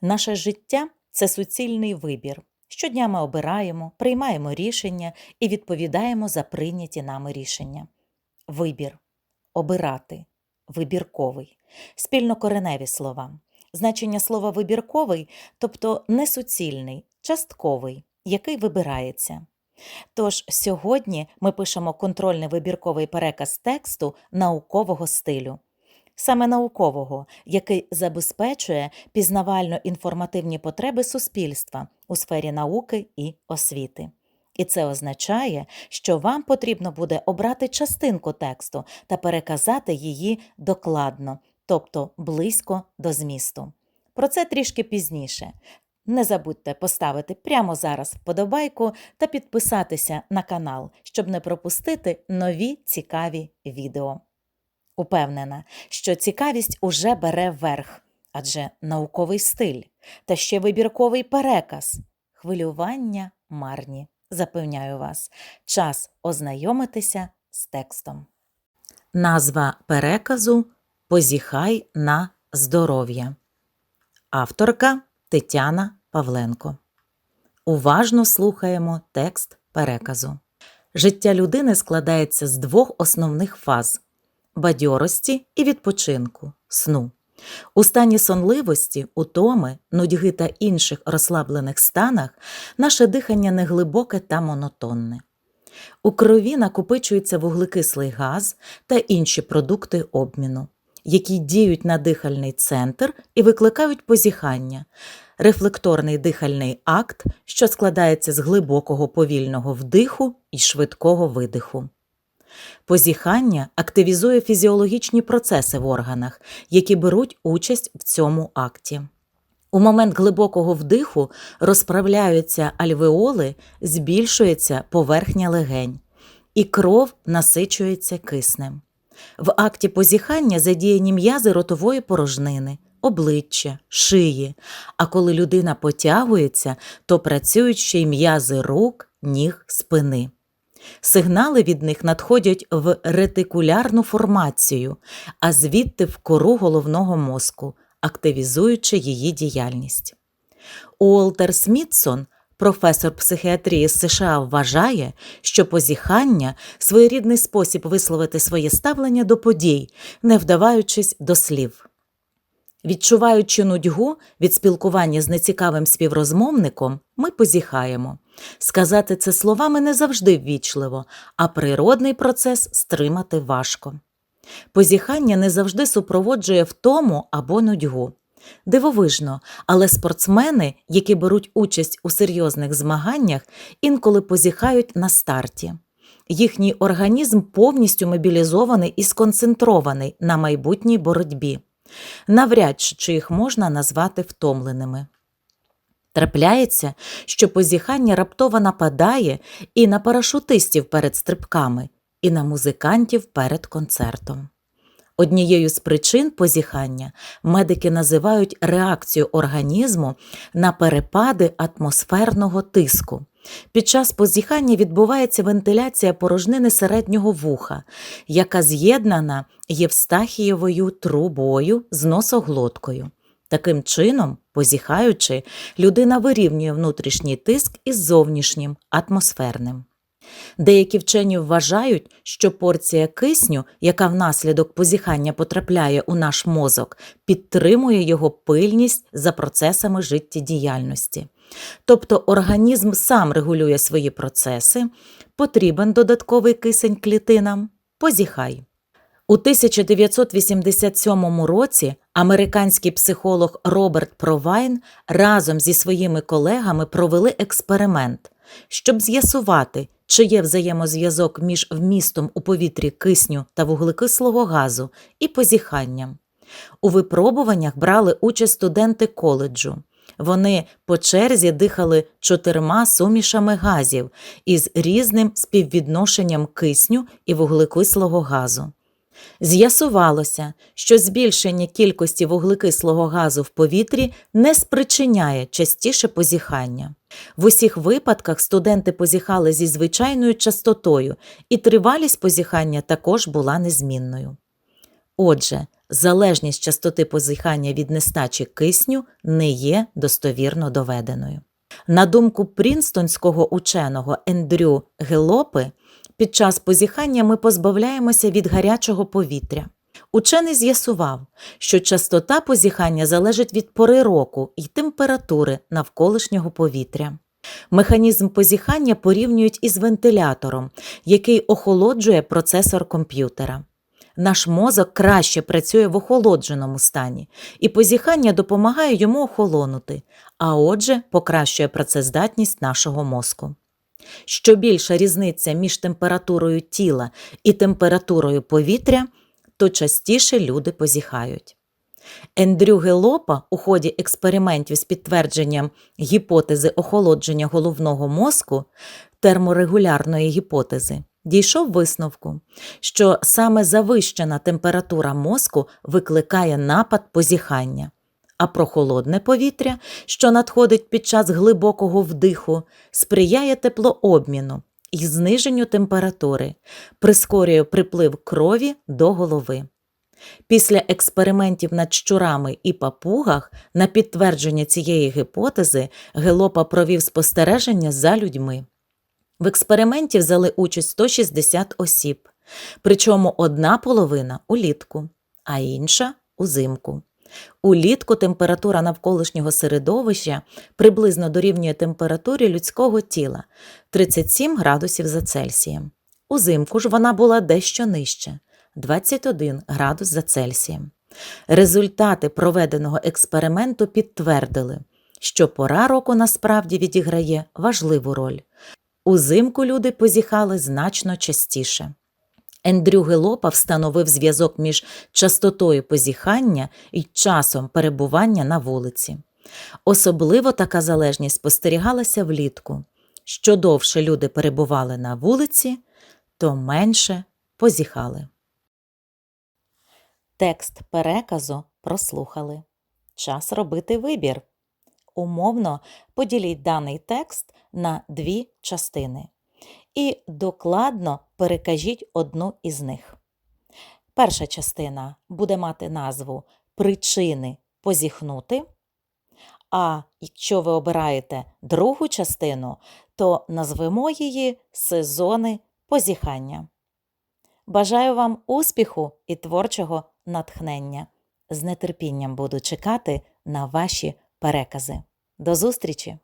Наше життя це суцільний вибір. Щодня ми обираємо, приймаємо рішення і відповідаємо за прийняті нами рішення. Вибір обирати, вибірковий, спільнокореневі слова. Значення слова вибірковий, тобто несуцільний, частковий, який вибирається. Тож сьогодні ми пишемо контрольний вибірковий переказ тексту наукового стилю. Саме наукового, який забезпечує пізнавально-інформативні потреби суспільства у сфері науки і освіти. І це означає, що вам потрібно буде обрати частинку тексту та переказати її докладно, тобто близько до змісту. Про це трішки пізніше. Не забудьте поставити прямо зараз вподобайку та підписатися на канал, щоб не пропустити нові цікаві відео. Упевнена, що цікавість уже бере верх, адже науковий стиль та ще вибірковий переказ. Хвилювання марні. Запевняю вас, час ознайомитися з текстом. Назва переказу Позіхай на здоров'я. Авторка Тетяна Павленко. Уважно слухаємо текст переказу. Життя людини складається з двох основних фаз бадьорості і відпочинку, сну. У стані сонливості, утоми, нудьги та інших розслаблених станах наше дихання неглибоке та монотонне. У крові накопичується вуглекислий газ та інші продукти обміну, які діють на дихальний центр і викликають позіхання, рефлекторний дихальний акт, що складається з глибокого повільного вдиху і швидкого видиху. Позіхання активізує фізіологічні процеси в органах, які беруть участь в цьому акті. У момент глибокого вдиху розправляються альвеоли, збільшується поверхня легень, і кров насичується киснем. В акті позіхання задіяні м'язи ротової порожнини, обличчя, шиї, а коли людина потягується, то працюють ще й м'язи рук, ніг, спини. Сигнали від них надходять в ретикулярну формацію, а звідти в кору головного мозку, активізуючи її діяльність. Уолтер Смітсон, професор психіатрії США, вважає, що позіхання своєрідний спосіб висловити своє ставлення до подій, не вдаваючись до слів. Відчуваючи нудьгу від спілкування з нецікавим співрозмовником, ми позіхаємо. Сказати це словами не завжди ввічливо, а природний процес стримати важко. Позіхання не завжди супроводжує втому або нудьгу. Дивовижно, але спортсмени, які беруть участь у серйозних змаганнях, інколи позіхають на старті. Їхній організм повністю мобілізований і сконцентрований на майбутній боротьбі. Навряд чи їх можна назвати втомленими. Трапляється, що позіхання раптово нападає і на парашутистів перед стрибками, і на музикантів перед концертом. Однією з причин позіхання медики називають реакцію організму на перепади атмосферного тиску. Під час позіхання відбувається вентиляція порожнини середнього вуха, яка з'єднана євстахієвою трубою з носоглоткою. Таким чином, позіхаючи, людина вирівнює внутрішній тиск із зовнішнім атмосферним. Деякі вчені вважають, що порція кисню, яка внаслідок позіхання потрапляє у наш мозок, підтримує його пильність за процесами життєдіяльності. Тобто організм сам регулює свої процеси, потрібен додатковий кисень клітинам, позіхай. У 1987 році американський психолог Роберт Провайн разом зі своїми колегами провели експеримент, щоб з'ясувати, чи є взаємозв'язок між вмістом у повітрі кисню та вуглекислого газу і позіханням. У випробуваннях брали участь студенти коледжу. Вони по черзі дихали чотирма сумішами газів із різним співвідношенням кисню і вуглекислого газу. З'ясувалося, що збільшення кількості вуглекислого газу в повітрі не спричиняє частіше позіхання. В усіх випадках студенти позіхали зі звичайною частотою, і тривалість позіхання також була незмінною. Отже, залежність частоти позіхання від нестачі кисню не є достовірно доведеною. На думку прінстонського ученого Ендрю Гелопи, під час позіхання ми позбавляємося від гарячого повітря. Учений з'ясував, що частота позіхання залежить від пори року і температури навколишнього повітря. Механізм позіхання порівнюють із вентилятором, який охолоджує процесор комп'ютера. Наш мозок краще працює в охолодженому стані, і позіхання допомагає йому охолонути, а отже, покращує працездатність нашого мозку. Що більша різниця між температурою тіла і температурою повітря, то частіше люди позіхають. Ендрю Гелопа у ході експериментів з підтвердженням гіпотези охолодження головного мозку терморегулярної гіпотези дійшов висновку, що саме завищена температура мозку викликає напад позіхання, а прохолодне повітря, що надходить під час глибокого вдиху, сприяє теплообміну і зниженню температури, прискорює приплив крові до голови. Після експериментів над щурами і папугах на підтвердження цієї гіпотези Гелопа провів спостереження за людьми. В експерименті взяли участь 160 осіб, причому одна половина улітку, а інша узимку. Улітку температура навколишнього середовища приблизно дорівнює температурі людського тіла 37 градусів за Цельсієм. Узимку ж вона була дещо нижче 21 градус за Цельсієм. Результати проведеного експерименту підтвердили, що пора року насправді відіграє важливу роль. Узимку люди позіхали значно частіше. Ендрю Гелопа встановив зв'язок між частотою позіхання і часом перебування на вулиці. Особливо така залежність спостерігалася влітку. Що довше люди перебували на вулиці, то менше позіхали. Текст переказу прослухали. Час робити вибір. Умовно поділіть даний текст на дві частини і докладно перекажіть одну із них. Перша частина буде мати назву Причини позіхнути. А якщо ви обираєте другу частину, то назвемо її Сезони позіхання. Бажаю вам успіху і творчого натхнення. З нетерпінням буду чекати на ваші перекази. До зустрічі!